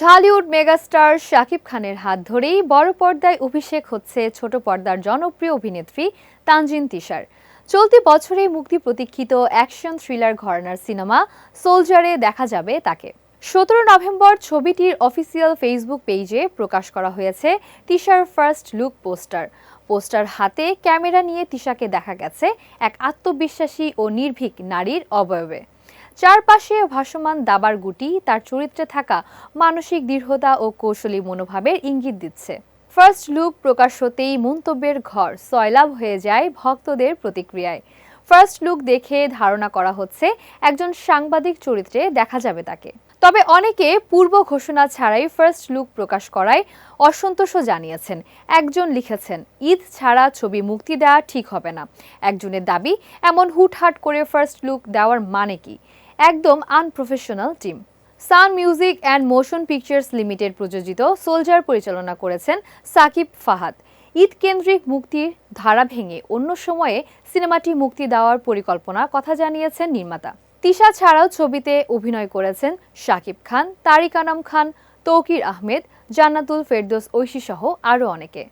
Dhallywood megastar Shakib খানের হাত ধরেই বড় পর্দায় অভিষেক হচ্ছে ছোট পর্দার জনপ্রিয় অভিনেত্রী তানজিন তিশার। চলতি বছরেই মুক্তি প্রতীক্ষিত অ্যাকশন থ্রিলার ঘরানার সিনেমা সোলজারে দেখা যাবে তাকে। সতেরো নভেম্বর ছবিটির অফিসিয়াল ফেসবুক পেজে প্রকাশ করা হয়েছে তিশার ফার্স্ট লুক পোস্টার। পোস্টার হাতে ক্যামেরা নিয়ে তিশাকে দেখা গেছে এক আত্মবিশ্বাসী ও নির্ভীক নারীর অবয়বে। চারপাশে ভাসমান দাবার গুটি, তার চরিত্রে থাকা মানসিক দৃঢ়তা ও কৌশলী মনোভাবের ইঙ্গিত দিচ্ছে। ফার্স্ট লুক প্রকাশ হতেই মন্তব্যের ঘর সয়লাভ হয়ে যায় ভক্তদের প্রতিক্রিয়ায়। ফার্স্ট লুক দেখে ধারণা করা হচ্ছে একজন সাংবাদিক চরিত্রে দেখা যাবে তাকে। তবে অনেকে পূর্ব ঘোষণা ছাড়াই ফার্স্ট লুক প্রকাশ করায় অসন্তোষও জানিয়েছেন। একজন লিখেছেন, ঈদ ছাড়া ছবি মুক্তি দেওয়া ঠিক হবে না। একজনের দাবি, এমন হুটহাট করে ফার্স্ট লুক দেওয়ার মানে কি? একদম unprofessional team Sun music and motion pictures limited প্রযোজিত সোলজার পরিচালনা করেছেন সাকিব ফাহাদ। ঈদ কেন্দ্রিক মুক্তির ধারা ভেঙে অন্য সময়ে সিনেমাটি মুক্তি দেওয়ার পরিকল্পনার কথা জানিয়েছেন নির্মাতা। তিশা ছাড়াও ছবিতে অভিনয় করেছেন শাকিব খান, তারিক আনাম খান, তৌকির আহমেদ, জান্নাতুল ফেরদৌস ঐশী সহ আরও অনেকে।